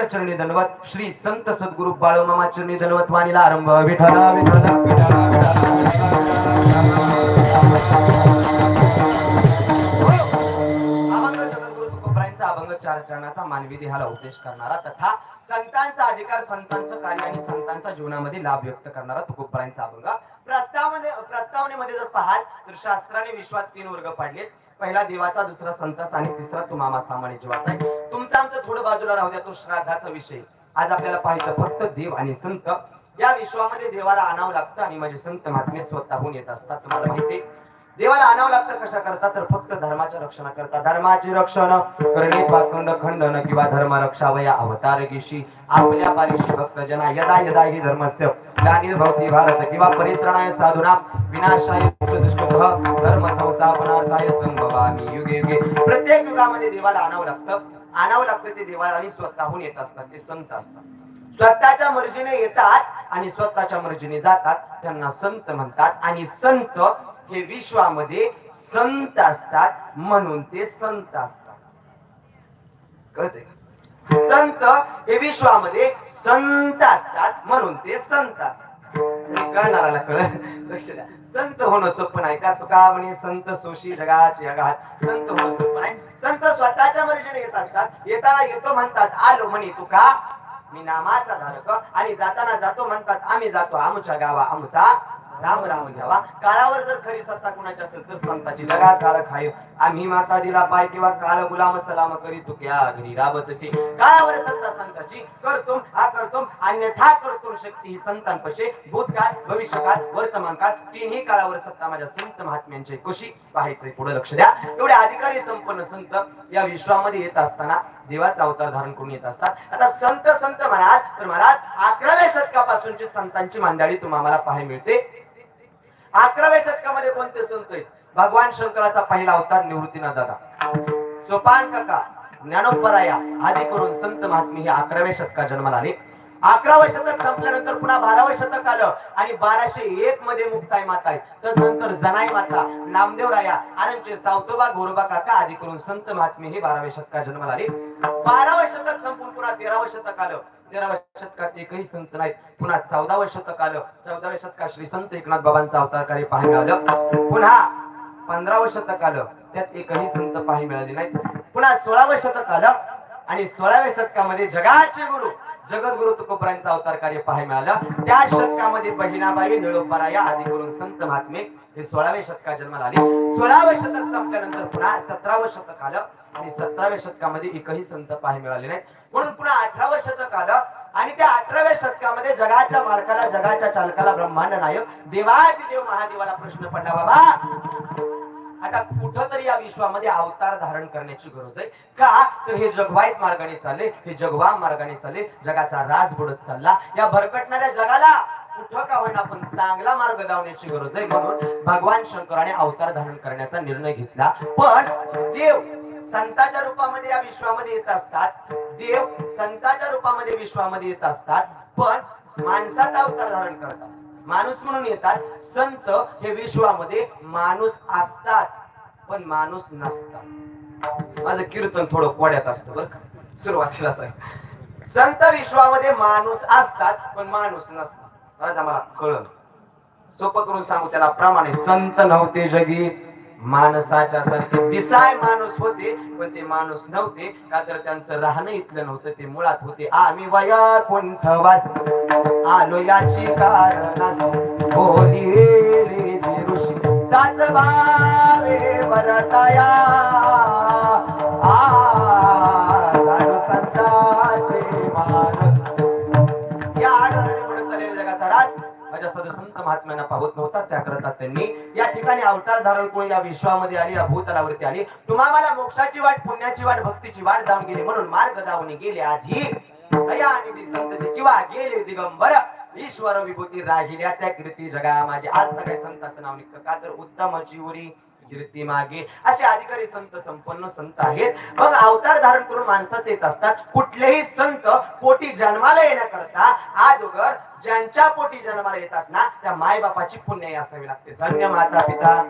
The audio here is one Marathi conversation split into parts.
नित्य चरणी दंडवत श्री संत सद्गुरु बाळूमामा चरणी दंडवत वाणीला आरंभ. विठ्ठल हो! अभंग चार चरणाचा मानवी देहाला उपदेश करणारा तथा संतांचा अधिकार संतांचं कार्य आणि संतांचा जीवनामध्ये लाभ व्यक्त करणारा तुकोबरायांचा अभंग. प्रस्तावने प्रस्तावनेमध्ये जर पाहाल तर शास्त्राने विश्वात तीन वर्ग पाडलेत. पहिला देवाचा दुसरा संतांचा आणि तिसरा तुम्हाला सामान्य जीवाचा आहे. तुमचा आमचं थोडं बाजूला राहू द्या तो श्राद्धाचा विषय. आज आपल्याला पाहिजे फक्त देव आणि संत. या विश्वामध्ये देवाला आणावं लागतं आणि माझे संत महात्मे स्वतःहून येत असतात. तुम्हाला माहिती देवाला आणावं लागतं कशा करता? तर फक्त धर्माच्या रक्षणा करता. धर्माचे रक्षण करणे पाखंड खंडन किंवा धर्म रक्षावया अवतार गेशी आपल्या पारिशी भक्त जना यदा यदा ही धर्मस्य भक्ती भारत किंवा परित्रणाय साधुना विनाशाय धर्म संस्थापनार्थाय संभवामी युगे युगे. प्रत्येक युगामध्ये देवाला आणावं लागतं. आणावं लागतं ते देवाला आणि स्वतःहून येत असतात ते संत असतात. स्वतःच्या मर्जीने येतात आणि स्वतःच्या मर्जीने जातात. त्यांना संत म्हणतात आणि संत हे विश्वामध्ये संत असतात म्हणून ते संत असतात. कळते संत हे विश्वामध्ये संत असतात म्हणून ते संत असतात. कळणाराला कळ लक्ष द्या. संत होणं सोपं नाही. का तुका म्हणे संत सोशी जगाची जगात संत होणं सोपं नाही. संत स्वतःच्या मर्जीने येत असतात. येताना येतो म्हणतात आलो म्हणे तुका. मी नामाचा धारक आणि जाताना जातो म्हणतात आम्ही जातो आमच्या गावा आमचा राम राम घ्यावा. काळावर जर खरी सत्ता कुणाची असेल तर संताची जगात काळ खाय आम्ही माता दिला पाय किंवा काळ गुलाम सलाम करी तू क्या घरी तशी काळावर सत्ता संताची करतो हा करतो अन्यथा करतो शक्ती ही संतांपशे. भूतकाळ भविष्यकाळ वर्तमान काळ तिन्ही काळावर सत्ता माझ्या संत महात्म्यांचे कशी पाहायचंय पुढे लक्ष द्या. एवढे अधिकारी संपन्न संत या विश्वामध्ये येत असताना देवाचा अवतार धारण करून येत असतात. आता संत संत म्हणाल तर महाराज अकराव्या शतकापासूनची संतांची मांदाडी तुम्हाला पाहायला मिळते. अकराव्या शतकामध्ये कोणते संत आहेत भगवान शंकराचा पहिला अवतार निवृत्तीनाथ दादा. सोपान काका ज्ञानोपराया आदी करून संत महात्मे हे अकराव्या शतकात जन्माला आले. अकरावं शतक संपल्यानंतर पुन्हा बारावं शतक आलं आणि बाराशे एक मध्ये मुक्ताई माता आहे तदनंतर जनाई माता नामदेव राया आरंचे सावतोबा गोरोबा काका आदी करून संत महात्मे हे बाराव्या शतकात जन्माला आले. बारावं शतक संपून पुन्हा तेरावं शतक आलं तेराव्या शतकात एकही संत नाहीत. पुन्हा चौदावं शतक आलं चौदाव्या शतकात श्री संत एकनाथ बाबांचा अवतार कार्य पाहायला आलं. पुन्हा पंधरावं शतक आलं त्यात एकही संत पाहायला मिळाले नाहीत. पुन्हा सोळावं शतक आलं आणि सोळाव्या शतकामध्ये जगाचे गुरु जगद्गुरु तुकोबरायांचा अवतार कार्य पाहायला मिळालं. त्या शतकामध्ये बहिणाबाई निळोपराया आदी करून संत महात्मे हे सोळाव्या शतकात जन्माला आले. सोळाव्या शतक संपल्यानंतर पुन्हा सतरावं शतक आलं आणि सतराव्या शतकामध्ये एकही संत पाहायला मिळाले नाही म्हणून पुन्हा अठरावं शतक आलं आणि त्या अठराव्या शतकामध्ये जगाच्या मालकाला जगाच्या चालकाला ब्रह्मांड नायक देवादिदेव महादेवाला प्रश्न पडला बाबा. आता कुठंतरी या विश्वामध्ये अवतार धारण करण्याची गरज आहे. का? तर हे जगवाईत मार्गाने चालले हे जगवा मार्गाने चालले जगाचा राज बुडत चालला. या भरकटणाऱ्या जगाला कुठं का होईना पण चांगला मार्ग लावण्याची गरज आहे. म्हणून भगवान शंकराने अवतार धारण करण्याचा निर्णय घेतला. पण देव संताच्या रूपामध्ये या विश्वामध्ये येत असतात. देव संताच्या रूपामध्ये विश्वामध्ये येत असतात. पण माणसाचा अवतार धारण करतात. माणूस म्हणून येतात. संत हे विश्वामध्ये माणूस असतात पण माणूस नसतात. माझं कीर्तन थोडं कोड्यात असतं बरं सुरुवातीला सुरुवातीलाच आहे संत विश्वामध्ये माणूस असतात पण माणूस नसतात. आज आम्हाला कळलं. सोपं करून सांगू त्याला प्रमाणे. संत नव्हते जगी. माणसाच्या सारखे दिसाय माणूस होते पण ते माणूस नव्हते. का तर त्यांचं राहणं इथलं नव्हतं ते मुळात होते. आम्ही वया कुंठवास आलो याची कारण बोली रे ऋषी. सात बारे या आढळणे पुढे जगाचा राज. माझ्या सद संत महात्म्यांना पाहत नव्हता त्याकरता त्यांनी ठिकाणी अवतार धारण करून या विश्वामध्ये आली या भूतलावरती आली. तुम्हा मला मोक्षाची वाट पुण्याची वाट भक्तीची वाट जाऊन गेली. म्हणून मार्ग दावून गेले आधी दया आणि संतती किंवा गेले दिगंबर ईश्वर विभूती राहिल्या त्या कीर्ती जगा माझे आज सगळे काही संताचं नाव निघतं का? तर उत्तम चिवरी कीर्ती मागे. असे अधिकारी संत संपन्न संत आहेत. मग अवतार धारण करून माणसाचे येत असतात. कुठलेही संत पोटी जन्माला येण्याकरता अगोदर ज्यांच्या पोटी जन्माला येतात ना त्या मायबापाची पुण्याई असावी लागते. धन्य माता पिता.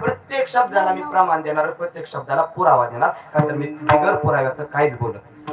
प्रत्येक शब्दाला मी प्रमाण देणार प्रत्येक शब्दाला पुरावा देणार. कारण तर मी बिगर पुराव्याचं काहीच बोलत